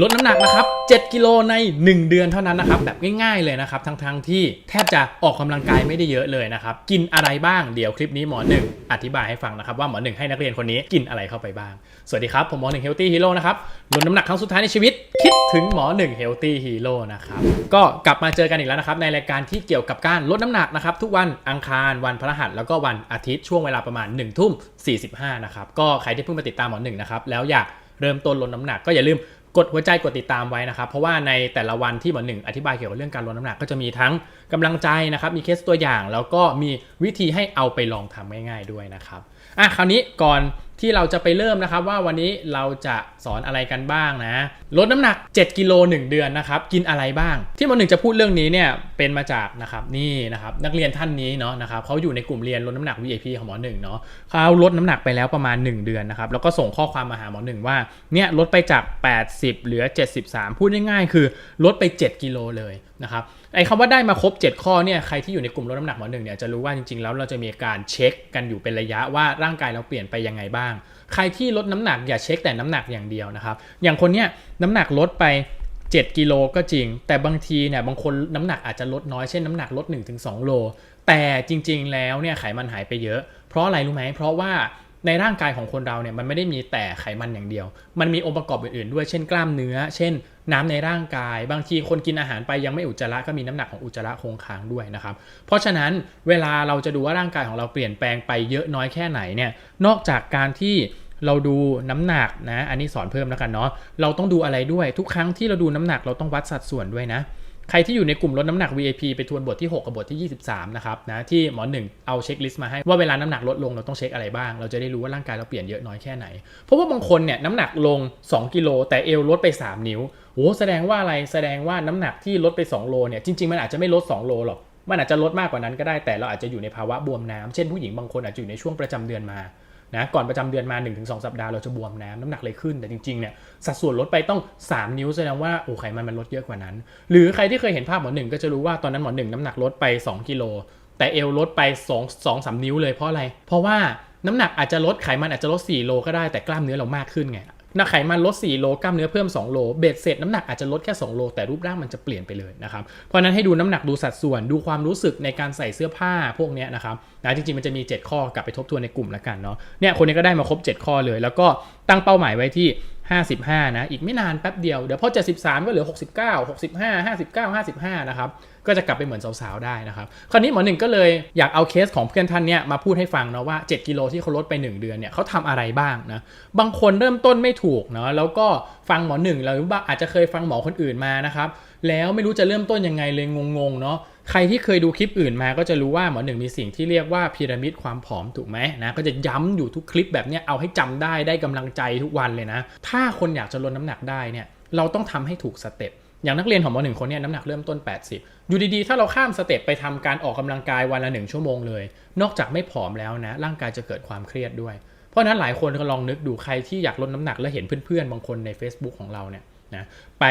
ลดน้ำหนักนะครับ 7 กิโลใน 1 เดือนเท่านั้นนะครับ แบบง่ายๆเลยนะครับ ทั้งๆที่แทบจะออกกำลังกายไม่ได้เยอะเลยนะครับ กินอะไรบ้าง เดี๋ยวคลิปนี้หมอหนึ่งอธิบายให้ฟังนะครับ ว่าหมอหนึ่งให้นักเรียนคนนี้กินอะไรเข้าไปบ้าง สวัสดีครับ ผมหมอหนึ่งเฮลตี้ฮีโร่นะครับ ลดน้ำหนักครั้งสุดท้ายในชีวิต คิดถึงหมอหนึ่งเฮลตี้ฮีโร่นะครับ ก็กลับมาเจอกันอีกแล้วนะครับในรายการที่เกี่ยวกับการลดน้ำหนักนะครับทุกวันอังคารวันพฤหัสแล้วก็วันอาทิตย์ช่วงเวลาประมาณ1นึ่ทุ่ม45นะครับก็ใครที่เพิ่งมาติดตามหมอหนึ่งนะครับแล้วอยากเริ่มต้นลดน้ำหนักก็อย่าลืม กดหัวใจกดติดตามไว้นะครับ เพราะว่าในแต่ละวันที่หมอหนึ่งอธิบายเกี่ยวกับเรื่องการลดน้ำหนักก็จะมีทั้งกำลังใจนะครับ มีเคสตัวอย่าง แล้วก็มีวิธีให้เอาไปลองทำง่ายๆด้วยนะครับอะคราวนี้ก่อน ที่เราจะไปเริ่มนะครับว่าวันนี้เราจะสอนอะไรกันบ้างนะ ลดน้ำหนัก 7 กิโล 1 เดือนนะครับ กินอะไรบ้าง ที่หมอหนึ่งจะพูดเรื่องนี้เนี่ยเป็นมาจากนะครับนี่นะครับนักเรียนท่านนี้เนาะนะครับเขาอยู่ในกลุ่มเรียนลดน้ำหนัก VIP ของหมอหนึ่งเนาะเขาลดน้ำหนักไปแล้วประมาณ 1 เดือนนะครับแล้วก็ส่งข้อความมาหาหมอหนึ่งว่าเนี่ยลดไปจาก 80 เหลือ 73 พูดง่ายๆคือลดไป 7 กิโลเลยนะครับ ไอ้คำว่าได้มาครบ 7 ข้อเนี่ยใครที่อยู่ในกลุ่มลดน้ำหนักหมอหนึ่งเนี่ยจะรู้ว่าจริงๆ แล้วเราจะมีการเช็คกันอยู่เป็นระยะว่าร่างกายเราเปลี่ยนไปยังไงบ้าง ใครที่ลดน้ำหนักอย่าเช็คแต่น้ำหนักอย่างเดียวนะครับอย่างคนเนี้ยน้ำหนักลดไป 7 กิโลก็จริง แต่บางทีเนี่ยบางคนน้ำหนักอาจจะลดน้อยเช่นน้ำหนักลด 1-2 โล แต่จริง ๆ แล้วเนี่ยไขมันหายไปเยอะ เพราะอะไรรู้ไหมเพราะว่า ในร่างกายของคนเราเนี่ยมันไม่ได้มีแต่ไขมันอย่างเดียว มันมีองค์ประกอบอื่นๆด้วย เช่นกล้ามเนื้อ เช่น น้ำในร่างกาย บางทีคนกินอาหารไปยังไม่อุจจาระก็มีน้ำหนักของอุจจาระคงค้างด้วยนะครับ เพราะฉะนั้นเวลาเราจะดูว่าร่างกายของเราเปลี่ยนแปลงไปเยอะน้อยแค่ไหนเนี่ย นอกจากการที่เราดูน้ำหนักนะ อันนี้สอนเพิ่มแล้วกันเนาะ เราต้องดูอะไรด้วย ทุกครั้งที่เราดูน้ำหนักเราต้องวัดสัดส่วนด้วยนะ ใครที่อยู่ในกลุ่มลดน้ำหนัก VIP ไปทวนบทที่ 6 กับบทที่ 23 นะครับนะที่หมอหนึ่งเอาเช็คลิสต์มาให้ว่าเวลาน้ำหนักลดลงเราต้องเช็คอะไรบ้าง เราจะได้รู้ว่าร่างกายเราเปลี่ยนเยอะน้อยแค่ไหน เพราะว่าบางคนเนี่ยน้ำหนักลง 2 กิโล แต่เอวลดไป 3 นิ้วโอ้แสดงว่าอะไรแสดงว่าน้ำหนักที่ลดไป 2 โลเนี่ยจริงๆ มันอาจจะไม่ลด 2 โลหรอกมันอาจจะลดมากกว่านั้นก็ได้แต่เราอาจจะอยู่ในภาวะบวมน้ำเช่นผู้หญิงบางคนอาจจะอยู่ในช่วงประจำเดือนมา นะก่อนประจำเดือนมา 1-2 สัปดาห์เราจะบวมน้ำน้ำหนักเลยขึ้นแต่จริงๆเนี่ยสัดส่วนลดไปต้อง 3 นิ้วแสดงว่าโอ้ไขมันมันลดเยอะกว่านั้น หรือใครที่เคยเห็นภาพหมอหนึ่งก็จะรู้ว่าตอนนั้นหมอหนึ่งน้ำหนักลดไป2กิโลแต่เอวลดไป2 2 3นิ้วเลยเพราะอะไร เพราะว่าน้ำหนักอาจจะลดไขมันอาจจะลด4โลก็ได้แต่กล้ามเนื้อเรามากขึ้นไง นะไขมันลด 4 โลกล้ามเนื้อเพิ่ม 2 โล เบ็ดเสร็จน้ำหนักอาจจะลดแค่ 2 โล แต่รูปร่างมันจะเปลี่ยนไปเลยนะครับ เพราะนั้นให้ดูน้ำหนักดูสัดส่วนดูความรู้สึกในการใส่เสื้อผ้าพวกนี้นะครับนะจริงๆมันจะมี 7 ข้อกลับไปทบทวนในกลุ่มล้วกันเนาะเนี่ยคนนี้ก็ได้มาครบ 7 ข้อเลย แล้วก็ตั้งเป้าหมายไว้ที่ 55 นะอีกไม่นานแป๊บเดียวเดี๋ยวพอ73 ก็เหลือ 69 65 59 55 นะครับ ก็จะกลับไปเหมือนสาวๆได้นะครับ คราวนี้หมอหนึ่งก็เลยอยากเอาเคสของเพื่อนท่านเนี่ยมาพูดให้ฟังเนาะว่า 7 กิโลที่เขาลดไป 1 เดือนเนี่ยเขาทำอะไรบ้างนะ บางคนเริ่มต้นไม่ถูกเนาะแล้วก็ฟังหมอหนึ่งแล้วบ้าอาจจะเคยฟังหมอคนอื่นมานะครับแล้วไม่รู้จะเริ่มต้นยังไงเลยงงๆเนาะใครที่เคยดูคลิปอื่นมาก็จะรู้ว่าหมอหนึ่งมีสิ่งที่เรียกว่าพีระมิดความผอมถูกไหมนะก็จะย้ำอยู่ทุกคลิปแบบเนี้ยเอาให้จำได้ได้กำลังใจทุกวันเลยนะ ถ้าคนอยากจะลดน้ำหนักได้เนี่ยเราต้องทำให้ถูกสเต็ปอย่างนักเรียนของหมอหนึ่งคนเนี่ยน้ำหนักเริ่มต้น 80 อยู่ดีๆ ถ้าเราข้ามสเต็ปไปทำการออกกำลังกายวันละหนึ่งชั่วโมงเลย นอกจากไม่ผอมแล้วนะ ร่างกายจะเกิดความเครียดด้วย เพราะนั้นหลายคนก็ลองนึกดูใครที่อยากลดน้ำหนักแล้วเห็นเพื่อนๆ บางคนใน Facebook ของเราเนี่ยนะไป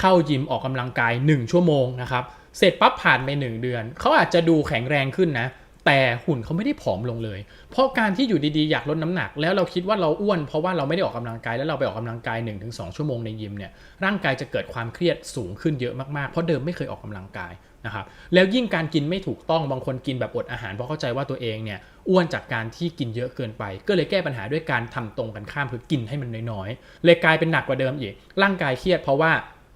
เข้ายิมออกกำลังกาย 1 ชั่วโมงนะครับ เสร็จปั๊บผ่านไป 1 เดือน เขาอาจจะดูแข็งแรงขึ้นนะ แต่หุ่นเขาไม่ได้ผอมลงเลย เพราะการที่อยู่ดีๆ อยากลดน้ำหนัก แล้วเราคิดว่าเราอ้วนเพราะว่าเราไม่ได้ออกกำลังกายแล้วเราไปออกกำลังกาย 1-2 ชั่วโมงในยิมเนี่ยร่างกายจะเกิดความเครียดสูงขึ้นเยอะมากๆ เพราะเดิมไม่เคยออกกำลังกายนะครับแล้วยิ่งการกินไม่ถูกต้องบางคนกินแบบอดอาหารเพราะเข้าใจว่าตัวเองเนี่ยอ้วนจากการที่กินเยอะเกินไป ก็เลยแก้ปัญหาด้วยการทำตรงกันข้ามคือกินให้มันน้อยๆเลยกลายเป็นหนักกว่าเดิมอีกร่างกายเครียดเพราะว่า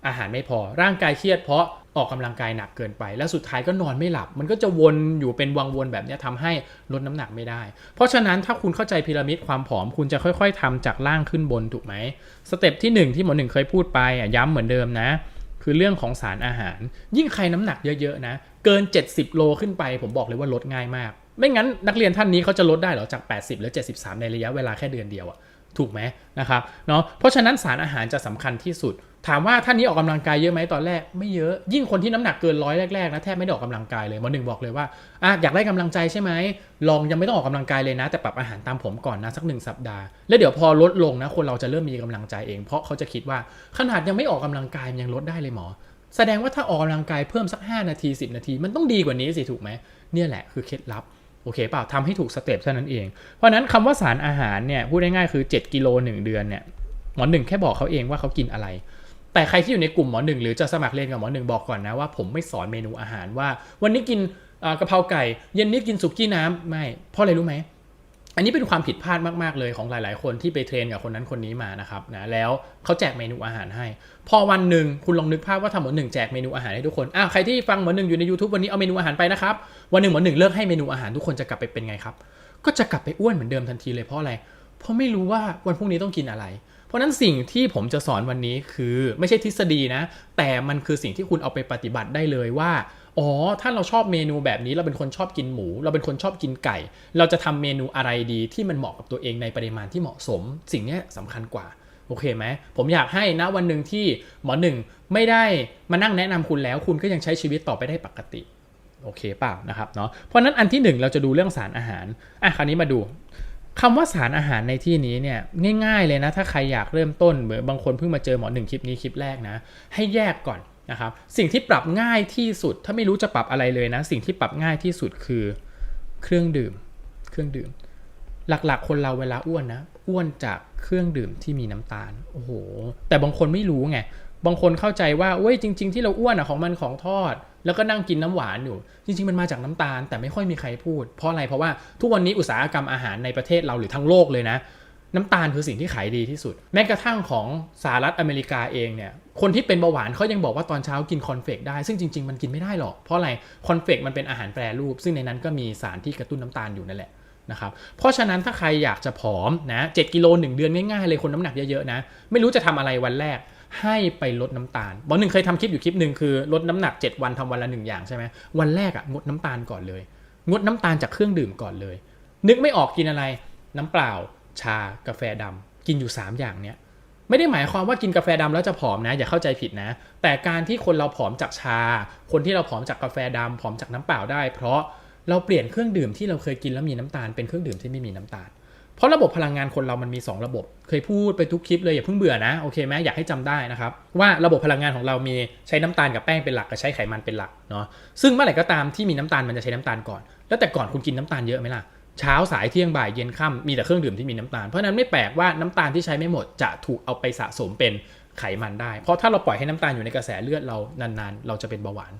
อาหารไม่พอร่างกายเครียดเพราะ ออกกำลังกายหนักเกินไป แล้วสุดท้ายก็นอนไม่หลับ มันก็จะวนอยู่เป็นวังวนแบบนี้ทำให้ลดน้ำหนักไม่ได้ เพราะฉะนั้นถ้าคุณเข้าใจพีระมิดความผอมคุณจะค่อยๆทำจากล่างขึ้นบนถูกไหมสเต็ปที่ 1 ที่หมอหนึ่งเคยพูดไปอะย้ำเหมือนเดิมนะ คือเรื่องของสารอาหาร ยิ่งใครน้ำหนักเยอะๆนะเกิน 70 โลขึ้นไป ผมบอกเลยว่าลดง่ายมาก ไม่งั้นนักเรียนท่านนี้เขาจะลดได้หรอจาก 80หรือ73 ในระยะเวลาแค่เดือนเดียวอะถูกไหมนะครับเนาะเพราะฉะนั้นสารอาหารจะสำคัญที่สุด ถามว่าท่านนี้ออกกำลังกายเยอะไหมตอนแรกไม่เยอะ ยิ่งคนที่น้ำหนักเกินร้อยแรกๆนะแทบไม่ได้ออกกำลังกายเลยหมอหนึ่งบอกเลยว่าอะอยากได้กำลังใจใช่ไหมลองยังไม่ต้องออกกำลังกายเลยนะ แต่ปรับอาหารตามผมก่อนนะสักหนึ่งสัปดาห์แล้วเดี๋ยวพอลดลงนะคนเราจะเริ่มมีกำลังใจเองเพราะเขาจะคิดว่าขนาดยังไม่ออกกำลังกายมันยังลดได้เลยหมอ แสดงว่าถ้าออกกำลังกายเพิ่มสัก 5 นาที 10 นาที มันต้องดีกว่านี้สิถูกไหมเนี่ยแหละคือเคล็ดลับโอเคเปล่าทำให้ถูกสเต็ปเท่านั้นเองเพราะฉะนั้นคำว่าสารอาหารเนี่ยพูดง่ายๆคือ 7กิโล1เดือนเนี่ยหมอหนึ่งแค่บอกเขาเองว่าเขากินอะไร แต่ใครที่อยู่ในกลุ่มหมอหนึ่งหรือจะสมัครเรียนกับหมอหนึ่งบอกก่อนนะว่าผมไม่สอนเมนูอาหารว่า วันนี้กินเอ่อกะเพราไก่ เย็นนี้กินสุกี้น้ำไม่เพราะอะไรรู้ไหมอันนี้เป็นความผิดพลาดมาก ๆ เลยของหลาย ๆ คนที่ไปเทรนกับคนนั้นคนนี้มานะครับนะแล้วเขาแจกเมนูอาหารให้ พอวันหนึ่งคุณลองนึกภาพว่าทำหมอหนึ่งแจกเมนูอาหารให้ทุกคนอะใครที่ฟังหมอหนึ่งอยู่ใน YouTube วันนี้เอาเมนูอาหารไปนะครับวันหนึ่งหมอหนึ่งเลิกให้เมนูอาหารทุกคนจะกลับไปเป็นไงครับ ก็จะกลับไปอ้วนเหมือนเดิมทันทีเลยเพราะอะไร เพราะไม่รู้ว่าวันพรุ่งนี้ต้องกินอะไร เพราะนั้นสิ่งที่ผมจะสอนวันนี้คือไม่ใช่ทฤษฎีนะ แต่มันคือสิ่งที่คุณเอาไปปฏิบัติได้เลยว่าอ๋อ ถ้าเราชอบเมนูแบบนี้เราเป็นคนชอบกินหมู เราเป็นคนชอบกินไก่ เราจะทำเมนูอะไรดีที่มันเหมาะกับตัวเองในปริมาณที่เหมาะสม สิ่งนี้ยสำคัญกว่า โอเคไหม ผมอยากให้นะวันหนึ่งที่หมอหนึ่งไม่ได้มานั่งแนะนำคุณแล้ว คุณก็ยังใช้ชีวิตต่อไปได้ปกติ โอเคเปล่านะครับเนาะ เพราะฉะนั้นอันที่หนึ่งเราจะดูเรื่องสารอาหาร อะคราวนี้มาดู คำว่าสารอาหารในที่นี้เนี่ยง่ายๆเลยนะ ถ้าใครอยากเริ่มต้นเหมือนบางคนเพิ่งมาเจอหมอหนึ่งคลิปนี้คลิปแรกนะ ให้แยกก่อนนะครับสิ่งที่ปรับง่ายที่สุด ถ้าไม่รู้จะปรับอะไรเลยนะ สิ่งที่ปรับง่ายที่สุดคือเครื่องดื่ม เครื่องดื่ม หลักๆ คนเราเวลาอ้วนนะอ้วนจากเครื่องดื่มที่มีน้ำตาลโอ้โหแต่บางคนไม่รู้ไงบางคนเข้าใจว่าเว้ยจริง ๆ ที่เราอ้วนอะของมันของทอด แล้วก็นั่งกินน้ำหวานอยู่ จริง ๆ มันมาจากน้ำตาล แต่ไม่ค่อยมีใครพูด เพราะอะไรเพราะว่าทุกวันนี้อุตสาหกรรมอาหารในประเทศเราหรือทั้งโลกเลยนะ น้ำตาลคือสิ่งที่ขายดีที่สุด แม้กระทั่งของสหรัฐอเมริกาเองเนี่ยคนที่เป็นเบาหวานเขายังบอกว่าตอนเช้ากินคอนเฟกได้ ซึ่งจริง ๆ มันกินไม่ได้หรอกเพราะอะไรคอนเฟกมันเป็นอาหารแปรรูป ซึ่งในนั้นก็มีสารที่กระตุ้นน้ำตาลอยู่นั่นแหละนะครับเพราะฉะนั้นถ้าใครอยากจะผอมนะ7กิโล1เดือนง่ายๆเลยคนน้ำหนักเยอะๆนะไม่รู้จะทำอะไรวันแรก ให้ไปลดน้ำตาลบอหนึ่งเคยทำคลิปอยู่คลิปหนึ่งคือลดน้ำหนัก 7 วันทำวันละหนึ่งอย่างใช่ไหมวันแรกอะงดน้ำตาลก่อนเลย งดน้ำตาลจากเครื่องดื่มก่อนเลย นึกไม่ออกกินอะไร น้ำเปล่า ชากาแฟดำกินอยู่ 3 อย่างเนี้ยไม่ได้หมายความว่ากินกาแฟดำแล้วจะผอมนะ อย่าเข้าใจผิดนะ แต่การที่คนเราผอมจากชา คนที่เราผอมจากกาแฟดำผอมจากน้ำเปล่าได้ เพราะเราเปลี่ยนเครื่องดื่มที่เราเคยกินแล้วมีน้ำตาลเป็นเครื่องดื่มที่ไม่มีน้ำตาล เพราะระบบพลังงานคนเรามันมี 2 ระบบ เคยพูดไปทุกคลิปเลยอย่าเพิ่งเบื่อนะโอเคไหมอยากให้จำได้นะครับว่าระบบพลังงานของเรามีใช้น้ำตาลกับแป้งเป็นหลักกับใช้ไขมันเป็นหลักเนาะซึ่งเมื่อไหร่ก็ตามที่มีน้ำตาลมันจะใช้น้ำตาลก่อน แล้วแต่ก่อนคุณกินน้ำตาลเยอะไหมล่ะเช้าสายเที่ยงบ่ายเย็นค่ำมีแต่เครื่องดื่มที่มีน้ำตาล เพราะฉะนั้นไม่แปลกว่าน้ำตาลที่ใช้ไม่หมดจะถูกเอาไปสะสมเป็นไขมันได้ เพราะถ้าเราปล่อยให้น้ำตาลอยู่ในกระแสเลือดเรานานๆ เราจะเป็นเบาหวาน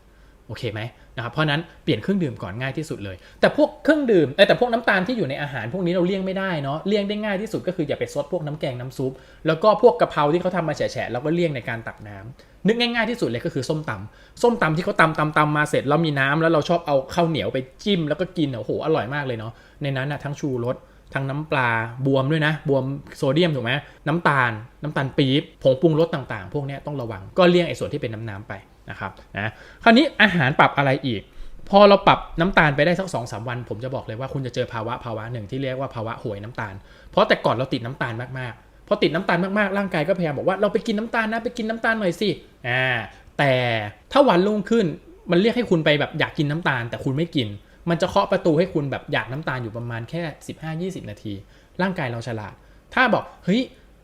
โอเคไหมนะครับเพราะนั้นเปลี่ยนเครื่องดื่มก่อนง่ายที่สุดเลย แต่พวกเครื่องดื่มแต่พวกน้ำตาลที่อยู่ในอาหารพวกนี้เราเลี่ยงไม่ได้เนาะเลี่ยงได้ง่ายที่สุดก็คืออย่าไปซดพวกน้ำแกงน้ำซุป แล้วก็พวกกะเพราที่เขาทำมาแฉะแล้วก็เลี่ยงในการตักน้ำนึกง่ายๆที่สุดเลยก็คือส้มตำส้มตำที่เขาตำตำตำมาเสร็จแล้วมีน้ำแล้วเราชอบเอาข้าวเหนียวไปจิ้ม แล้วก็กินโอ้โหอร่อยมากเลยเนาะในนั้นนะทั้งชูรสทั้งน้ำปลาบวมด้วยนะ บวมโซเดียมถูกไหมน้ำตาล น้ำตาลปี๊บผงปรุงรสต่างๆ พวกนี้ต้องระวังก็เลี่ยงไอ้ส่วนที่เป็นน้ำๆไป นะครับนะคราวนี้อาหารปรับอะไรอีก พอเราปรับน้ำตาลไปได้สักสองสามวัน ผมจะบอกเลยว่าคุณจะเจอภาวะภาวะหนึ่งที่เรียกว่าภาวะห่วยน้ำตาล เพราะแต่ก่อนเราติดน้ำตาลมากๆพอติดน้ำตาลมากๆร่างกายก็พยายามบอกว่าเราไปกินน้ำตาลนะไปกินน้ำตาลหน่อยสิอ่าแต่ถ้าวันรุ่งขึ้นมันเรียกให้คุณไปแบบอยากกินน้ำตาล แต่คุณไม่กิน มันจะเคาะประตูให้คุณแบบอยากน้ำตาลอยู่ประมาณแค่ 15-20 นาที ร่างกายเราฉลาด ถ้าบอกเฮ้ย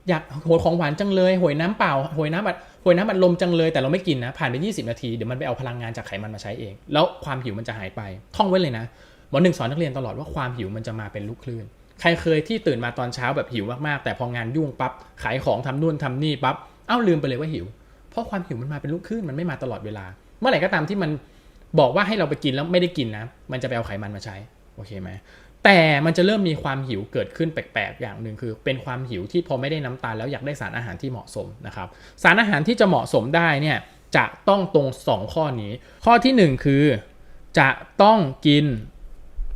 อยากโหยของหวานจังเลยหวยน้ำเปล่าหวยน้ำอัดหวยน้ำอัดลมจังเลยแต่เราไม่กินนะผ่านไป 20 นาทีเดี๋ยวมันไปเอาพลังงานจากไขมันมาใช้เอง แล้วความหิวมันจะหายไปท่องไว้เลยนะหมอหนึ่งสอนนักเรียนตลอดว่าความหิวมันจะมาเป็นลูกคลื่นใครเคยที่ตื่นมาตอนเช้าแบบหิวมากๆแต่พองานยุ่งปั๊บขายของทำนู่นทำนี่ปั๊บเอ้าลืมไปเลยว่าหิว เพราะความหิวมันมาเป็นลูกคลื่นมันไม่มาตลอดเวลา เมื่อไหร่ก็ตามที่มันบอกว่าให้เราไปกินแล้วไม่ได้กินนะ มันจะไปเอาไขมันมาใช้โอเคไหม แต่มันจะเริ่มมีความหิวเกิดขึ้นแปลกๆ อย่างหนึ่งคือ เป็นความหิวที่พอไม่ได้น้ำตาลแล้วอยากได้สารอาหารที่เหมาะสมนะครับสารอาหารที่จะเหมาะสมได้เนี่ยจะต้องตรง 2 ข้อนี้ ข้อทีหนึ่1 คือจะต้องกิน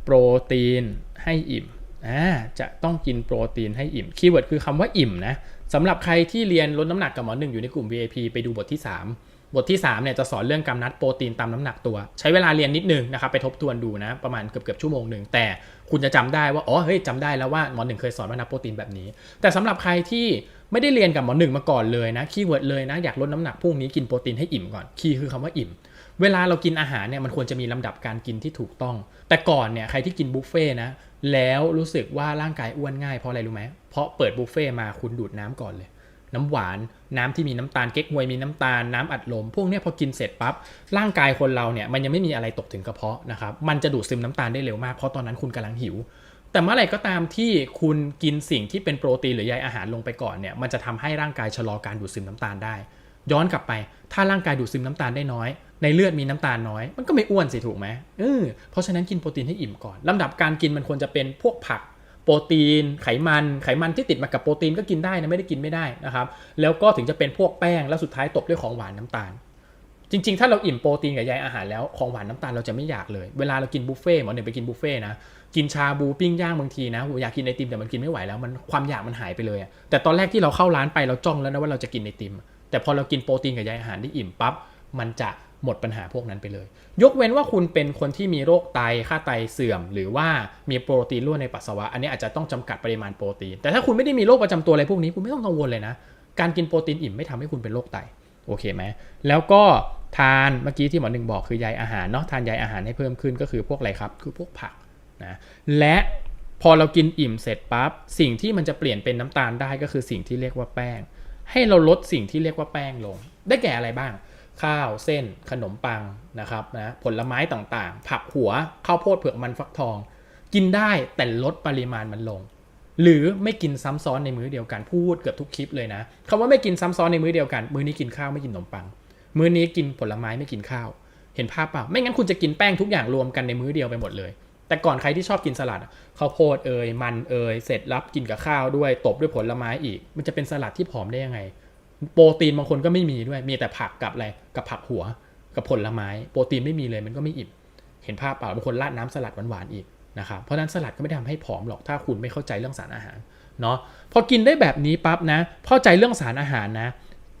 โปรตีนให้อิ่มอ่าจะต้องกินโปรตีนให้อิ่มคีย์เวิร์ดคือคำว่าอิ่มนะสำหรับใครที่เรียนลดน้ำหนักกับหมอหนึ่งอยู่ในกลุ่ม VIP ไปดูบทที่ 3 บทที่3เนี่ยจะสอนเรื่องกำนัดโปรตีนตามน้ำหนักตัว ใช้เวลาเรียนนิดนึงนะครับไปทบทวนดูนะประมาณเกือบเกือบชั่วโมงหนึ่งแต่คุณจะจำได้ว่าอ๋อเฮ้ยจำได้แล้วว่าหมอหนึ่งเคยสอนว่านับโปรตีนแบบนี้ แต่สำหรับใครที่ไม่ได้เรียนกับหมอหนึ่งมาก่อนเลยนะคีย์เวิร์ดเลยนะอยากลดน้ำหนักพรุ่งนี้กินโปรตีนให้อิ่มก่อนคีย์คือคำว่าอิ่มเวลาเรากินอาหารเนี่ยมันควรจะมีลำดับการกินที่ถูกต้อง แต่ก่อนเนี่ยใครที่กินบุฟเฟ่นะแล้วรู้สึกว่าร่างกายอ้วนง่ายเพราะอะไรรู้ไหมเพราะเปิดบุฟเฟ่มาคุณดูดน้ำก่อนเลย น้ำหวาน น้ำที่มีน้ำตาลเก๊กฮวยมีน้ำตาลน้ำอัดลม พวกนี้พอกินเสร็จปั๊บร่างกายคนเราเนี่ยมันยังไม่มีอะไรตกถึงกระเพาะนะครับมันจะดูดซึมน้ำตาลได้เร็วมากเพราะตอนนั้นคุณกำลังหิว แต่เมื่อไหร่ก็ตามที่คุณกินสิ่งที่เป็นโปรตีนหรือใยอาหารลงไปก่อนเนี่ยมันจะทำให้ร่างกายชะลอการดูดซึมน้ำตาลได้ ย้อนกลับไป ถ้าร่างกายดูดซึมน้ำตาลได้น้อยในเลือดมีน้ำตาลน้อย มันก็ไม่อ้วนสิถูกไหมเออเพราะฉะนั้นกินโปรตีนให้อิ่มก่อนลำดับการกินมันควรจะเป็นพวกผัก โปรตีน ไขมัน ไขมันที่ติดมากับโปรตีนก็กินได้นะไม่ได้กินไม่ได้นะครับ แล้วก็ถึงจะเป็นพวกแป้งแล้วสุดท้ายตบด้วยของหวานน้ำตาล จริง ๆ ถ้าเราอิ่มโปรตีนกับใยอาหารแล้วของหวานน้ำตาลเราจะไม่อยากเลย เวลาเรากินบุฟเฟ่หมอหนึ่งไปกินบุฟเฟ่นะกินชาบูปิ้งย่างบางทีนะอยากกินไอติมแต่มันกินไม่ไหวแล้วมันความอยากมันหายไปเลย แต่ตอนแรกที่เราเข้าร้านไปเราจ้องแล้วนะว่าเราจะกินไอติม แต่พอเรากินโปรตีนกับใยอาหารที่อิ่มปั๊บมันจะ หมดปัญหาพวกนั้นไปเลย ยกเว้นว่าคุณเป็นคนที่มีโรคไตค่าไตเสื่อม หรือว่ามีโปรตีนรั่วในปัสสาวะ อันนี้อาจจะต้องจำกัดปริมาณโปรตีน แต่ถ้าคุณไม่ได้มีโรคประจำตัวอะไรพวกนี้คุณไม่ต้องกังวลเลยนะ การกินโปรตีนอิ่มไม่ทำให้คุณเป็นโรคไตโอเคไหมแล้วก็ทานเมื่อกี้ที่หมอหนึ่งบอกคือใยอาหารเนาะทานใยอาหารให้เพิ่มขึ้นก็คือพวกอะไรครับคือพวกผักนะและพอเรากินอิ่มเสร็จปั๊บสิ่งที่มันจะเปลี่ยนเป็นน้ำตาลได้ก็คือสิ่งที่เรียกว่าแป้ง ให้เราลดสิ่งที่เรียกว่าแป้งลง ได้แก่อะไรบ้าง ข้าวเส้นขนมปังนะครับนะผลไม้ต่างๆ ผักหัวข้าวโพดเผือกมันฟักทอง กินได้แต่ลดปริมาณมันลง หรือไม่กินซ้ำซ้อนในมื้อเดียวกันพูดเกือบทุกคลิปเลยนะคำว่าไม่กินซ้ำซ้อนในมื้อเดียวกัน มื้อนี้กินข้าวไม่กินขนมปัง มื้อนี้กินผลไม้ไม่กินข้าว เห็นภาพเปล่า ไม่งั้นคุณจะกินแป้งทุกอย่างรวมกันในมื้อเดียวไปหมดเลย แต่ก่อนใครที่ชอบกินสลัดข้าวโพดเอยมันเอยเสร็จรับกินกับข้าวด้วยตบด้วยผลไม้อีก มันจะเป็นสลัดที่ผอมได้ยังไง โปรตีนบางคนก็ไม่มีด้วย มีแต่ผักกับอะไร กับผักหัว กับผลไม้ โปรตีนไม่มีเลยมันก็ไม่อิ่ม เห็นภาพเปล่าบางคนราดน้ำสลัดหวานๆอีกนะครับ เพราะนั้นสลัดก็ไม่ได้ทำให้ผอมหรอก ถ้าคุณไม่เข้าใจเรื่องสารอาหารเนาะ พอกินได้แบบนี้ปั๊บนะ เข้าใจเรื่องสารอาหารนะ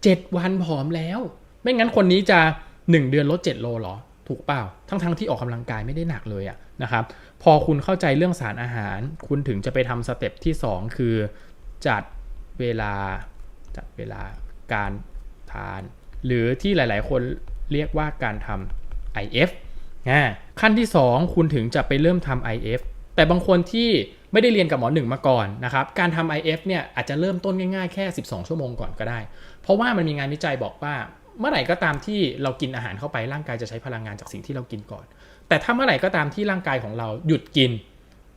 เจ็ดวันผอมแล้ว ไม่งั้นคนนี้จะ 1 เดือนลด 7 โลเหรอ ถูกเปล่า ทั้งๆที่ออกกำลังกายไม่ได้หนักเลยอะนะครับ พอคุณเข้าใจเรื่องสารอาหาร คุณถึงจะไปทำสเต็ปที่ 2 คือจัดเวลาจัดเวลา การทาน หรือที่หลายๆ คนเรียกว่าการทำ IF อ่าขั้นที่ 2 คุณถึงจะไปเริ่มทำ IF แต่บางคนที่ไม่ได้เรียนกับหมอหนึ่งมาก่อนนะครับ การทำ IF เนี่ยอาจจะเริ่มต้นง่ายๆ แค่ 12 ชั่วโมงก่อนก็ได้ เพราะว่ามันมีงานวิจัยบอกว่า เมื่อไหร่ก็ตามที่เรากินอาหารเข้าไปร่างกายจะใช้พลังงานจากสิ่งที่เรากินก่อน แต่ถ้าเมื่อไหร่ก็ตามที่ร่างกายของเราหยุดกิน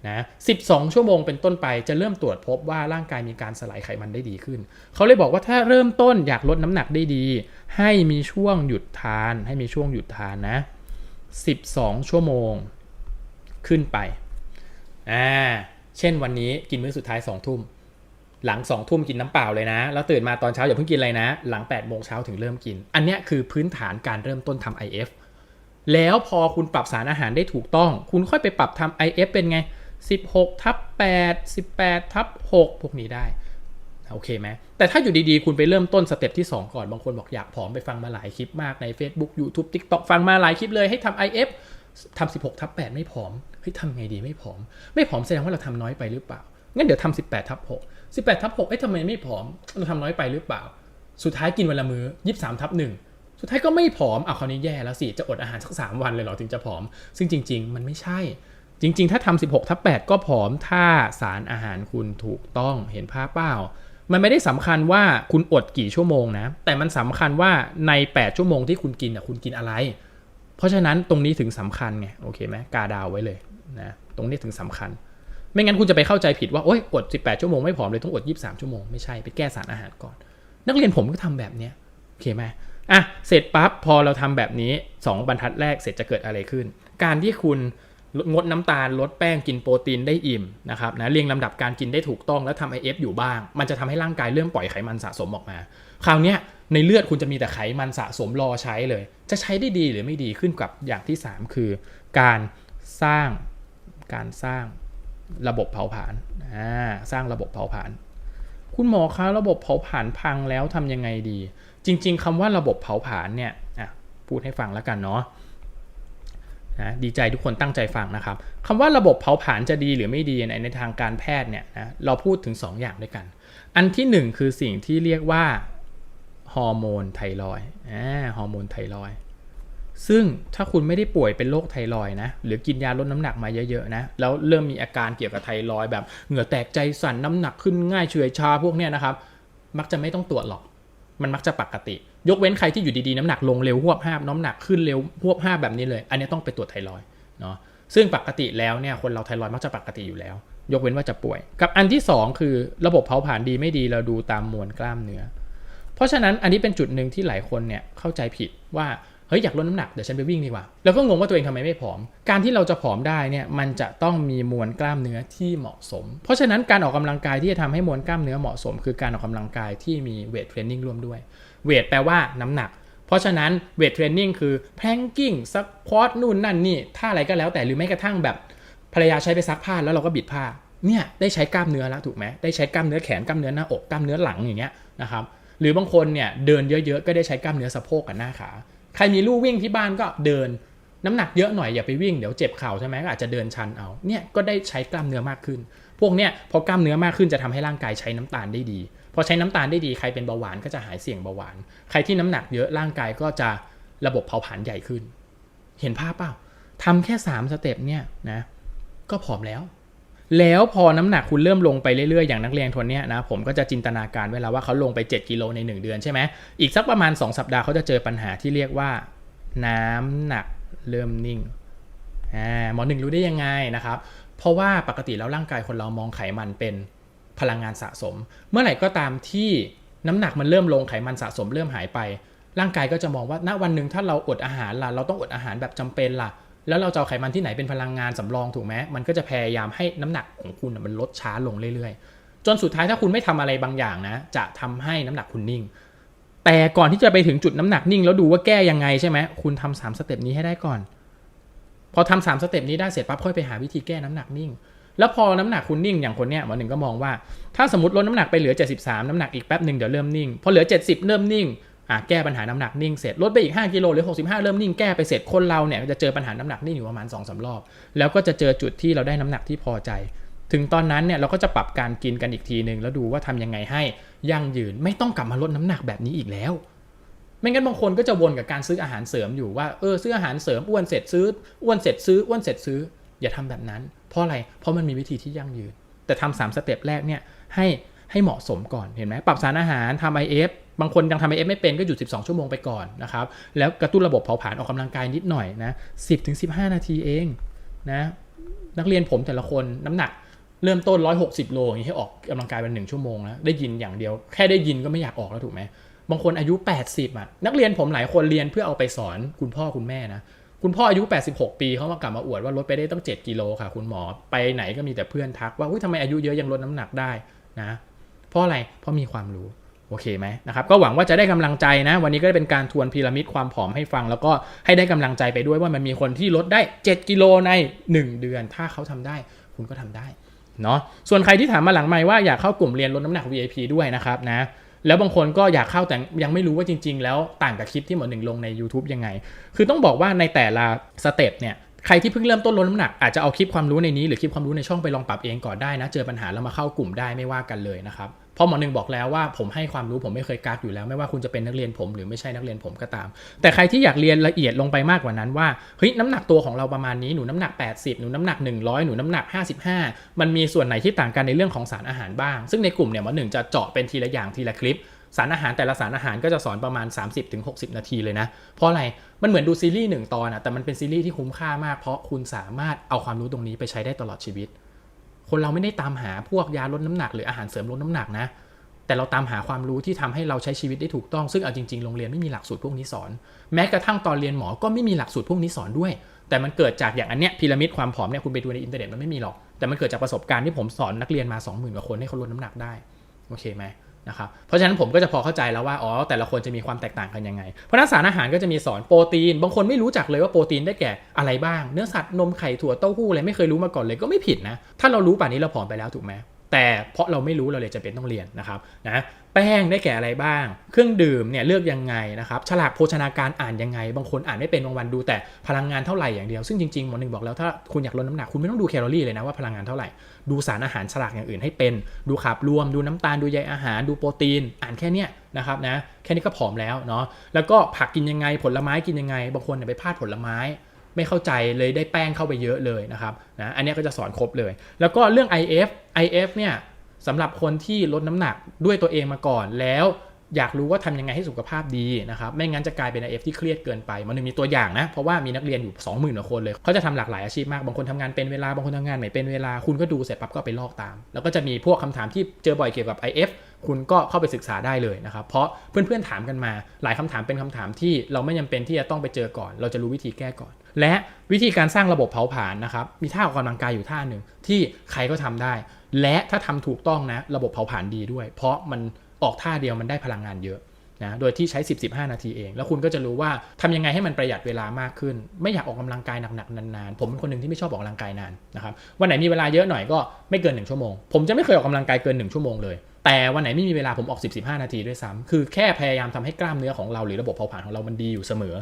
นะ12 ชั่วโมงเป็นต้นไปจะเริ่มตรวจพบว่าร่างกายมีการสลายไขมันได้ดีขึ้น เขาเลยบอกว่าถ้าเริ่มต้นอยากลดน้ำหนักได้ดี ให้มีช่วงหยุดทาน ให้มีช่วงหยุดทานนะ 12 ชั่วโมงขึ้นไป อ่า เช่นวันนี้กินมื้อสุดท้าย2ทุ่ม หลัง2ทุ่มกินน้ำเปล่าเลยนะ แล้วตื่นมาตอนเช้าอย่าเพิ่งกินอะไรนะ หลัง8โมงเช้าถึงเริ่มกิน อันนี้คือพื้นฐานการเริ่มต้นทำ IF แล้วพอคุณปรับสารอาหารได้ถูกต้อง คุณค่อยไปปรับทำ IF เป็นไง 16ทับ8 18ทับ6พวกนี้ได้โอเคไหมแต่ถ้าอยู่ดีๆ คุณไปเริ่มต้นสเต็ปที่ 2 ก่อนบางคนบอกอยากผอมไปฟังมาหลายคลิปมากใน Facebook YouTube TikTok ฟังมาหลายคลิปเลยให้ทำ IF ทำ16ทับ8ไม่ผอมเฮ้ยทำไงดีไม่ผอม ไม่ผอมแสดงว่าเราทำน้อยไปหรือเปล่างั้นเดี๋ยวทำ18ทับ6 18ทับ6เอ้ยทำไมไม่ผอม เราทำน้อยไปหรือเปล่า สุดท้ายกินวันละมื้อ23ทับ1สุดท้ายก็ไม่ผอมอะคราวนี้แย่แล้วสิจะอดอาหารสัก3วันเลยเหรอถึงจะผอม ซึ่งจริง ๆ มันไม่ใช่ จริง ๆ ถ้าทำ16ทับ8ก็ผอมถ้าสารอาหารคุณถูกต้องเห็นภาพเปล่า มันไม่ได้สำคัญว่าคุณอดกี่ชั่วโมงนะ แต่มันสำคัญว่าใน 8 ชั่วโมงที่คุณกินอะคุณกินอะไร เพราะฉะนั้นตรงนี้ถึงสำคัญไงโอเคไหมกาดาวไว้เลยนะตรงนี้ถึงสำคัญ ไม่งั้นคุณจะไปเข้าใจผิดว่าโอ๊ยอด 18 ชั่วโมงไม่ผอมเลยต้องอด 23 ชั่วโมงไม่ใช่ไปแก้สารอาหารก่อน นักเรียนผมก็ทำแบบเนี้ยโอเคไหมอะเสร็จปั๊บพอเราทำแบบนี้ 2 บรรทัดแรกเสร็จจะเกิดอะไรขึ้น การที่คุณ งดน้ำตาลลดแป้งกินโปรตีนได้อิ่มนะครับนะเรียงลำดับการกินได้ถูกต้องแล้วทำ IF อฟอยู่บ้าง มันจะทำให้ร่างกายเริ่มปล่อยไขมันสะสมออกมา คราวนี้ในเลือดคุณจะมีแต่ไขมันสะสมรอใช้เลย จะใช้ได้ดีหรือไม่ดีขึ้นกับอย่างที่ 3 คือ การสร้างการสร้างระบบเผาผลาญอ่าสร้างระบบเผาผลาญคุณหมอคะระบบเผาผลาญพังแล้วทำยังไงดี จริง ๆคำว่าระบบเผาผลาญเนี่ยอะพูดให้ฟังแล้วกันเนาะ นะดีใจทุกคนตั้งใจฟังนะครับคำว่าระบบเผาผลาญจะดีหรือไม่ดีในในทางการแพทย์เนี่ยนะเราพูดถึง 2 อย่างด้วยกัน อันทีหนึ่1 คือสิ่งที่เรียกว่าฮอร์โมนไทรอยฮอร์โมนไทรอยซึ่งถ้าคุณไม่ได้ป่วยเป็นโรคไทรอยนะ หรือกินยาลดน้ำหนักมาเยอะๆนะ แล้วเริ่มมีอาการเกี่ยวกับไทรอยแบบเหงื่อแตกใจสั่นน้ำหนักขึ้นง่ายเฉื่อยชาพวกเนี้ยนะครับ มักจะไม่ต้องตรวจหรอก มันมักจะปกติ ยกเว้นใครที่อยู่ดีๆ น้ำหนักลงเร็วหวบห้าบน้ำหนักขึ้นเร็วหวบห้าบแบบนี้เลย อันนี้ต้องไปตรวจไทรอยด์เนาะซึ่งปกติแล้วเนี่ยคนเราไทรอยด์มักจะปกติอยู่แล้ว ยกเว้นว่าจะป่วย กับอันที่สองคือระบบเผาผลาญดีไม่ดีเราดูตามมวลกล้ามเนื้อ เพราะฉะนั้นอันนี้เป็นจุดหนึ่งที่หลายคนเนี่ยเข้าใจผิดว่าเฮ้ยอยากลดน้ำหนักเดี๋ยวฉันไปวิ่งดีกว่า แล้วก็งงว่าตัวเองทำไมไม่ผอม การที่เราจะผอมได้เนี่ยมันจะต้องมีมวลกล้ามเนื้อที่เหมาะสม เพราะฉะนั้นการออกกำลังกายที่จะทำให้มวลกล้ามเนื้อเหมาะสม คือการออกกำลังกายที่มีเวทเทรนนิ่งร่วมด้วย เวทแปลว่าน้ำหนัก เพราะฉะนั้นเวทเทรนนิ่งคือแพลงกิ้งซักพอตนู่นนั่นนี่ท่าอะไรก็แล้วแต่หรือแม้กระทั่งแบบภรรยาใช้ไปซักผ้าแล้วเราก็บิดผ้าเนี่ยได้ใช้กล้ามเนื้อแล้วถูกไหมได้ใช้กล้ามเนื้อแขนกล้ามเนื้อหน้าอกกล้ามเนื้อหลังอย่างเงี้ยนะครับหรือบางคนเนี่ยเดินเยอะๆก็ได้ใช้กล้ามเนื้อสะโพกกับหน้าขาใครมีลู่วิ่งที่บ้านก็เดินน้ำหนักเยอะหน่อยอย่าไปวิ่งเดี๋ยวเจ็บเข่าใช่ไหมก็อาจจะเดินชันเอาเนี่ยก็ได้ใช้กล้ามเนื้อมากขึ้น พวกเนี้ยพอกล้ามเนื้อมากขึ้นจะทำให้ร่างกายใช้น้ำตาลได้ดี พอใช้น้ำตาลได้ดีใครเป็นเบาหวานก็จะหายเสี่ยงเบาหวาน ใครที่น้ำหนักเยอะร่างกายก็จะระบบเผาผลาญใหญ่ขึ้น เห็นภาพเปล่าทำแค่ 3 สเต็ปเนี่ยนะก็ผอมแล้ว แล้วพอน้ำหนักคุณเริ่มลงไปเรื่อยๆอย่างนักเรียนคนเนี้ยนะผมก็จะจินตนาการไว้แล้วว่าเขาลงไป 7 กิโลใน 1 เดือนใช่ไหมอีกสักประมาณ 2 สัปดาห์เขาจะเจอปัญหาที่เรียกว่า น้ำหนักเริ่มนิ่งอ่าหมอหนึ่งรู้ได้ยังไงนะครับ เพราะว่าปกติแล้วร่างกายคนเรามองไขมันเป็น พลังงานสะสม เมื่อไหร่ก็ตามที่น้ำหนักมันเริ่มลงไขมันสะสมเริ่มหายไป ร่างกายก็จะมองว่าณวันหนึ่งถ้าเราอดอาหารล่ะเราต้องอดอาหารแบบจำเป็นล่ะ แล้วเราจะเอาไขมันที่ไหนเป็นพลังงานสำรองถูกไหมมันก็จะพยายามให้น้ำหนักของคุณมันลดช้าลงเรื่อยๆ จนสุดท้ายถ้าคุณไม่ทำอะไรบางอย่างนะ จะทำให้น้ำหนักคุณนิ่ง แต่ก่อนที่จะไปถึงจุดน้ำหนักนิ่ง แล้วดูว่าแก้ยังไงใช่ไหมคุณทำสามสเต็ปนี้ให้ได้ก่อน พอทำสามสเต็ปนี้ได้เสร็จปั๊บค่อยไปหาวิธีแก้น้ำหนักนิ่ง แล้วพอน้ำหนักคุณนิ่งอย่างคนเนี้ยหมอหนึ่งก็มองว่า ถ้าสมมติลดน้ำหนักไปเหลือ 73 น้ำหนักอีกแป๊บหนึ่งเดี๋ยวเริ่มนิ่งพอเหลือ 70 เริ่มนิ่งอะแก้ปัญหาน้ำหนักนิ่งเสร็จลดไปอีก 5กิโลหรือ 65 เริ่มนิ่งแก้ไปเสร็จคนเราเนี่ยจะเจอปัญหาน้ำหนักนิ่งอยู่ประมาณ2อสารอบ แล้วก็จะเจอจุดที่เราได้น้ำหนักที่พอใจ ถึงตอนนั้นเนี่ยเราก็จะปรับการกินกันอีกทีหนึ่งแล้วดูว่าทำยังไงให้ยั่งยืนไม่ต้องกลับมาลดน้ำหนักแบบนี้อีกแล้ว ไม่งั้นบางคนก็จะวนกับการซื้ออาหารเสริมอยู่ว่าเออซื้ออาหารเสริมอ้วนเสร็จซื้ออ้วนเสร็จซื้ออ้วนเสร็จซื้อ อย่าทำแบบนั้น เพราะอะไร เพราะมันมีวิธีที่ยั่งยืน แต่ทำสามสเต็ปแรกเนี่ยให้ให้เหมาะสมก่อนเห็นไหมปรับสารอาหารทำ IF บางคนยังทำ IF ไม่เป็นก็หยุด 12 ชั่วโมงไปก่อนนะครับแล้วกระตุ้นระบบเผาผลาญออกกำลังกายนิดหน่อยนะ10ถึง15 นาทีเองนะนักเรียนผมแต่ละคนน้ำหนักเริ่มต้น 160 โลอย่างนี้ให้ออกกำลังกายเป็นหนึ่งชั่วโมงนะได้ยินอย่างเดียว แค่ได้ยินก็ไม่อยากออกแล้วถูกไหมบางคนอายุ 80อะนักเรียนผมหลายคนเรียนเพื่อเอาไปสอนคุณพ่อคุณแม่นะ คุณพ่ออายุ 86 ปีเขามากลับมาอวดว่าลดไปได้ตั้ง 7 กิโลค่ะ คุณหมอไปไหนก็มีแต่เพื่อนทักว่าทำไมอายุเยอะยังลดน้ำหนักได้นะเพราะอะไรเพราะมีความรู้โอเคไหมนะครับก็หวังว่าจะได้กำลังใจนะ วันนี้ก็ได้เป็นการทวนพีระมิดความผอมให้ฟัง แล้วก็ให้ได้กำลังใจไปด้วยว่ามันมีคนที่ลดได้ 7 กิโลใน 1 เดือน ถ้าเขาทำได้ คุณก็ทำได้เนาะส่วนใครที่ถามมาหลังไม่ว่าอยากเข้ากลุ่มเรียนลดน้ำหนัก VIP ด้วยนะครับนะ แล้วบางคนก็อยากเข้าแต่ยังไม่รู้ว่าจริง ๆ แล้วต่างกับคลิปที่หมอหนึ่งลงใน YouTube ยังไง คือต้องบอกว่าในแต่ละสเต็ปเนี่ยใครที่เพิ่งเริ่มต้นลดน้ำหนักอาจจะเอาคลิปความรู้ในนี้หรือคลิปความรู้ในช่องไปลองปรับเองก่อนได้นะ เจอปัญหาแล้วมาเข้ากลุ่มได้ไม่ว่ากันเลยนะครับ เพราะหมอหนึ่งบอกแล้วว่าผมให้ความรู้ผมไม่เคยกักอยู่แล้ว ไม่ว่าคุณจะเป็นนักเรียนผมหรือไม่ใช่นักเรียนผมก็ตาม แต่ใครที่อยากเรียนละเอียดลงไปมากกว่านั้นว่าเฮ้ยน้ำหนักตัวของเราประมาณนี้หนูน้ำหนัก 80 หนูน้ำหนัก 100 หนูน้ำหนัก 55 มันมีส่วนไหนที่ต่างกันในเรื่องของสารอาหารบ้าง ซึ่งในกลุ่มเนี่ยหมอหนึ่งจะเจาะเป็นทีละอย่างทีละคลิปสารอาหารแต่ละสารอาหารก็จะสอนประมาณ 30-60 นาทีเลยนะ เพราะอะไร มันเหมือนดูซีรีส์หนึ่งตอนอะแต่มันเป็นซีรีส์ที่คุ้มค่ามาก เพราะคุณสามารถเอาความรู้ตรงนี้ไปใช้ได้ตลอดชีวิต คนเราไม่ได้ตามหาพวกยาลดน้ำหนักหรืออาหารเสริมลดน้ำหนักนะ แต่เราตามหาความรู้ที่ทำให้เราใช้ชีวิตได้ถูกต้อง ซึ่งเอาจริงๆ โรงเรียนไม่มีหลักสูตรพวกนี้สอน แม้กระทั่งตอนเรียนหมอก็ไม่มีหลักสูตรพวกนี้สอนด้วย แต่มันเกิดจากอย่างอันเนี้ยพีระมิดความผอมเนี่ยคุณไปดูในอินเทอร์เน็ตมันไม่มีหรอก แต่มันเกิดจากประสบการณ์ที่ผมสอนนักเรียนมา 20,000กว่าคนให้เขาลดน้ำหนักได้ โอเคไหม นะครับเพราะฉะนั้นผมก็จะพอเข้าใจแล้วว่าอ๋อแต่ละคนจะมีความแตกต่างกันยังไง เพราะนักสารอาหารก็จะมีสอนโปรตีน บางคนไม่รู้จักเลยว่าโปรตีนได้แก่อะไรบ้าง เนื้อสัตว์นมไข่ถั่วเต้าหู้อะไรไม่เคยรู้มาก่อนเลยก็ไม่ผิดนะถ้าเรารู้ป่านนี้เราผอมไปแล้วถูกไหม แต่เพราะเราไม่รู้เราเลยจะเป็นต้องเรียนนะครับนะแป้งได้แก่อะไรบ้าง เครื่องดื่มเนี่ยเลือกยังไงนะครับฉลากโภชนาการอ่านยังไง บางคนอ่านไม่เป็นบางวันดูแต่พลังงานเท่าไหร่อย่างเดียว ซึ่งจริงๆหมอหนึ่งบอกแล้วถ้าคุณอยากลดน้ำหนักคุณไม่ต้องดูแคลอรี่เลยนะว่าพลังงานเท่าไหร่ ดูสารอาหารฉลากอย่างอื่นให้เป็น ดูขับรวม ดูน้ำตาลดูใยอาหาร ดูโปรตีน อ่านแค่เนี้ยนะครับนะแค่นี้ก็ผอมแล้วเนาะแล้วก็ผักกินยังไงผลไม้กินยังไง บางคนไปพลาดผลไม้ ไม่เข้าใจเลยได้แป้งเข้าไปเยอะเลยนะครับนะอันนี้ก็จะสอนครบเลย แล้วก็เรื่อง IF IF เนี่ยสำหรับคนที่ลดน้ำหนักด้วยตัวเองมาก่อนแล้วอยากรู้ว่าทำยังไงให้สุขภาพดีนะครับ ไม่งั้นจะกลายเป็น IF ที่เครียดเกินไป มันมีตัวอย่างนะ เพราะว่ามีนักเรียนอยู่ 20,000กว่าคนเลย เขาจะทำหลากหลายอาชีพมาก บางคนทำงานเป็นเวลา บางคนทำงานไม่เป็นเวลา คุณก็ดูเสร็จปั๊บก็ไปลอกตาม แล้วก็จะมีพวกคำถามที่เจอบ่อยเกี่ยวกับ IF คุณก็เข้าไปศึกษาได้เลยนะครับ เพราะเพื่อนๆถามกันมา หลายคำถามเป็นคำถามที่เราไม่จำเป็นที่จะต้องไปเจอก่อน เราจะรู้วิธีแก้ก่อน และวิธีการสร้างระบบเผาผลาญนะครับ มีท่าออกกำลังกายอยู่ท่าหนึ่งที่ใครก็ทำได้ และถ้าทำถูกต้องนะ ระบบเผาผลาญดีด้วย เพราะมันออกท่าเดียวมันได้พลังงานเยอะนะ โดยที่ใช้ 10-15 นาทีเอง แล้วคุณก็จะรู้ว่าทำยังไงให้มันประหยัดเวลามากขึ้น ไม่อยากออกกำลังกายหนักๆนานๆ ผมเป็นคนหนึ่งที่ไม่ชอบออกกำลังกายนานนะครับ วันไหนมีเวลาเยอะหน่อยก็ไม่เกิน 1 ชั่วโมง ผมจะไม่เคยออกกำลังกายเกิน 1 ชั่วโมงเลย แต่วันไหนไม่มีเวลาผมออก 10-15 นาทีด้วยซ้ำคือแค่พยายามทำให้กล้ามเนื้อของเราหรือระบบเผาผลาญของเรามันดีอยู่เสมอ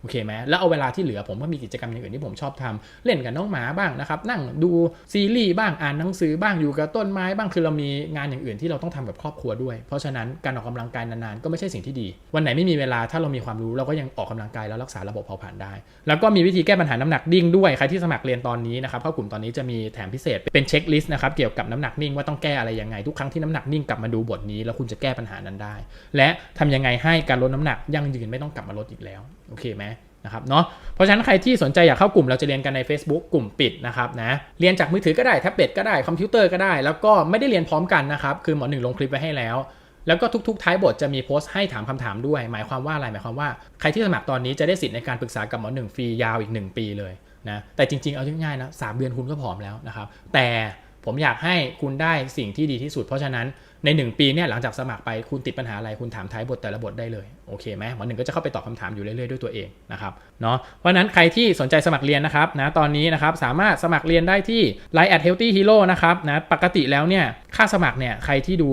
โอเคไหมแล้วเอาเวลาที่เหลือผมก็มีกิจกรรมอย่างอื่นที่ผมชอบทำเล่นกับน้องหมาบ้างนะครับ นั่งดูซีรีส์บ้างอ่านหนังสือบ้างอยู่กับต้นไม้บ้างคือเรามีงานอย่างอื่นที่เราต้องทำกับครอบครัวด้วย เพราะฉะนั้นการออกกำลังกายนานๆก็ไม่ใช่สิ่งที่ดี วันไหนไม่มีเวลาถ้าเรามีความรู้เราก็ยังออกกำลังกายแล้วรักษาระบบเผาผลาญได้ แล้วก็มีวิธีแก้ปัญหาน้ำหนักดิ่งด้วยใครที่สมัครเรียนตอนนี้นะครับเข้ากลุ่มตอนนี้จะมีแถมพิเศษเป็นเช็คลิสต์นะครับเกี่ยวกับน้ำหนักนิ่งว่าต้องแก้อะไรยังไงทุกครั้งที่น้ำหนักนิ่งกลับมาดูบทนี้แล้วคุณจะแก้ปัญหานั้นได้ และทำยังไงให้การลดน้ำหนักยั่งยืนไม่ต้องกลับมาลดอีกแล้วโอเคไหม นะครับเนาะเพราะฉะนั้นใครที่สนใจอยากเข้ากลุ่มเราจะเรียนกันใน Facebook กลุ่มปิดนะครับนะเรียนจากมือถือก็ได้แท็บเล็ตก็ได้คอมพิวเตอร์ก็ได้ แล้วก็ไม่ได้เรียนพร้อมกันนะครับคือหมอหนึ่งลงคลิปไว้ให้แล้ว แล้วก็ทุกๆ ท้ายบทจะมีโพสต์ให้ถามคำถามด้วย หมายความว่าอะไรหมายความว่าใครที่สมัครตอนนี้จะได้สิทธิ์ในการปรึกษากับหมอหนึ่งฟรียาวอีก 1 ปีเลยนะแต่จริงๆเอาง่ายๆนะสามเดือนคุณก็ผอมแล้วนะครับแต่ผมอยากให้คุณได้สิ่งที่ดีที่สุด เพราะฉะนั้น ใน 1 ปีเนี่ยหลังจากสมัครไปคุณติดปัญหาอะไรคุณถามท้ายบทแต่ละบทได้เลยโอเคไหมหมอหนึ่งก็จะเข้าไปตอบคำถามอยู่เรื่อยๆด้วยตัวเองนะครับเนาะเพราะนั้นใครที่สนใจสมัครเรียนนะครับนะตอนนี้นะครับสามารถสมัครเรียนได้ที่ Line at Healthy Hero นะครับนะปกติแล้วเนี่ยค่าสมัครเนี่ยใครที่ดู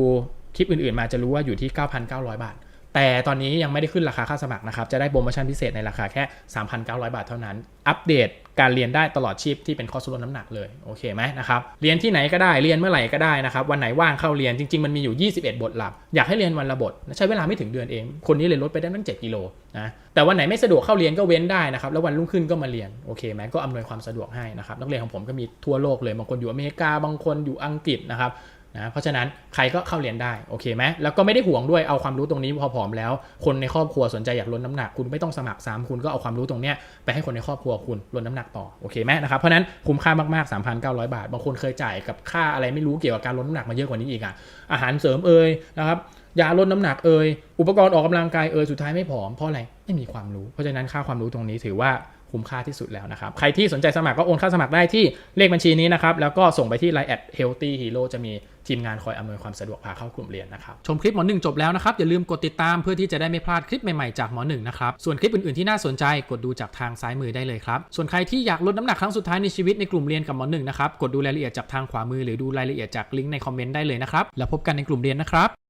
คลิปอื่นๆ มาจะรู้ว่าอยู่ที่ 9,900 บาท แต่ตอนนี้ยังไม่ได้ขึ้นราคาค่าสมัครนะครับ จะได้โปรโมชั่นพิเศษในราคาแค่ 3,900 บาทเท่านั้น อัปเดตการเรียนได้ตลอดชีพที่เป็นคอร์สลดน้ำหนักเลย โอเคไหมนะครับ เรียนที่ไหนก็ได้ เรียนเมื่อไหร่ก็ได้นะครับ วันไหนว่างเข้าเรียน จริง ๆ มันมีอยู่ 21 บทหลัก อยากให้เรียนวันละบท ใช้เวลาไม่ถึงเดือนเอง คนนี้เลยลดไปได้ตั้ง 7 กิโลนะ แต่วันไหนไม่สะดวกเข้าเรียนก็เว้นได้นะครับ แล้ววันรุ่งขึ้นก็มาเรียน โอเคไหมก็อำนวยความสะดวกให้นะครับ นักเรียนของผมก็มีทั่วโลกเลย บางคนอยู่อเมริกา บางคนอยู่อังกฤษนะครับ นะเพราะฉะนั้นใครก็เข้าเรียนได้โอเคไหมแล้วก็ไม่ได้ห่วงด้วยเอาความรู้ตรงนี้พอผอมแล้ว คนในครอบครัวสนใจอยากลดน้ำหนัก คุณไม่ต้องสมัครซ้ำคุณก็เอาความรู้ตรงเนี้ยไปให้คนในครอบครัวคุณลดน้ำหนักต่อโอเคไหมนะครับเพราะฉะนั้นคุ้มค่ามากๆ 3,900 บาท บางคนเคยจ่ายกับค่าอะไรไม่รู้เกี่ยวกับการลดน้ำหนักมาเยอะกว่านี้อีกอะอาหารเสริมเอ่ยนะครับยาลดน้ำหนักเอ่ยอุปกรณ์ออกกำลังกายเอ่ยสุดท้ายไม่ผอมเพราะอะไรไม่มีความรู้ เพราะฉะนั้นค่าความรู้ตรงนี้ถือว่า คุ้มค่าที่สุดแล้วนะครับ ใครที่สนใจสมัครก็โอนค่าสมัครได้ที่เลขบัญชีนี้นะครับ แล้วก็ส่งไปที่ Line at healthy hero จะมีทีมงานคอยอำนวยความสะดวกพาเข้ากลุ่มเรียนนะครับ ชมคลิปหมอหนึ่งจบแล้วนะครับ อย่าลืมกดติดตามเพื่อที่จะได้ไม่พลาดคลิปใหม่ๆจากหมอหนึ่งนะครับ ส่วนคลิปอื่นๆที่น่าสนใจกดดูจากทางซ้ายมือได้เลยครับ ส่วนใครที่อยากลดน้ำหนักครั้งสุดท้ายในชีวิตในกลุ่มเรียนกับหมอหนึ่งนะครับกดดูรายละเอียดจากทางขวามือหรือดูรายละเอียดจากลิงก์ในคอมเมนต์ได้เลยนะครับแล้วพบกันในกลุ่มเรียนนะครับ